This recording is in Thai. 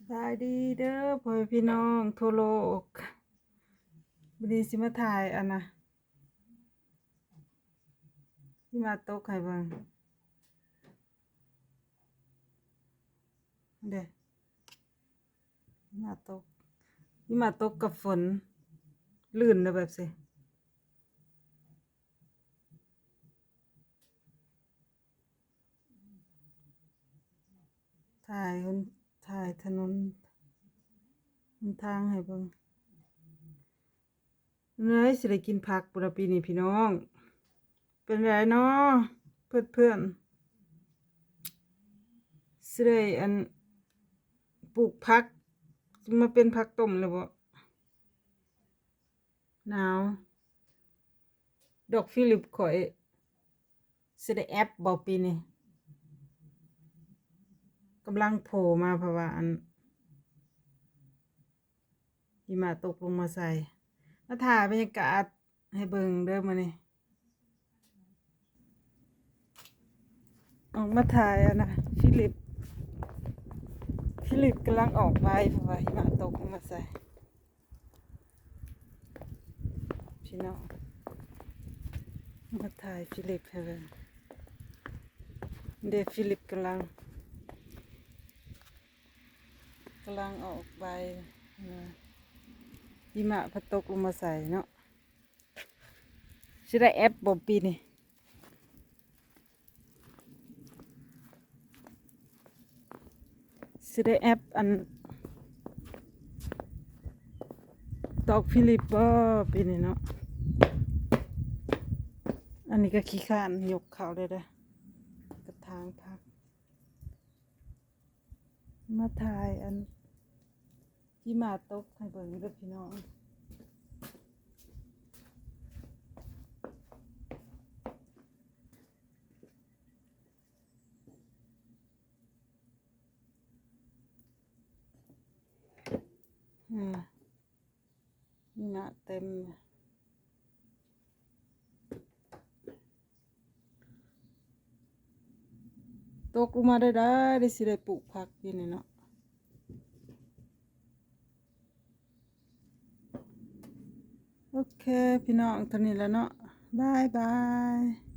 สบายดีเด้อพ่อพี่น้องทั่วโลกวันนี้สิมาถ่ายอันนะที่มาตกให้เบิ่งเด้หิมาตกหิมาตกกับฝน ลื่นเลยแบบสิถ่ายคน ถ่ายถนนหนทางให้เบิ่งเนื้อสิได้กินผักปุระปีนี้พี่น้อง เป็นไรเนาะเพื่อนเพื่อนสิได้อันปลูกผักมาเป็นผักต้มเลยบ่หนาว ดอกฟิลิปข่อยสิได้แอปบ่ปีนี้ กำลังโผล่มาเพราะว่าอันหิมะตกลงมาใส่มาถ่ายบรรยากาศให้เบิ่งเด้อมื้อนี้ออกมาถ่ายอะนะฟิลิป ฟิลิปกำลังออกไปเพราะว่าหิมะตกลงมาใส่พี่น้องมาถ่ายฟิลิปให้เบิ่งเดฟิลิปกำลัง กำลังออกไปนะหิมะพัดตกลงมาใส่เนาะสิได้แอปบ่ปีนี่สิได้แอปอันดอกฟิลิปบ่ปีนี้เนาะอันนี้ก็ขี้ข้านยกเขาเลยเด้อกระถางพักมาถ่ายอัน ที่มาตกให้เบิ่งเด้อพี่น้องอืมหิมะเต็มตกลงมาได้ได้ได้สิได้ปลูกผักกินนี่เนาะ โอเค พี่น้องเท่านี้แล้วเนาะบายบาย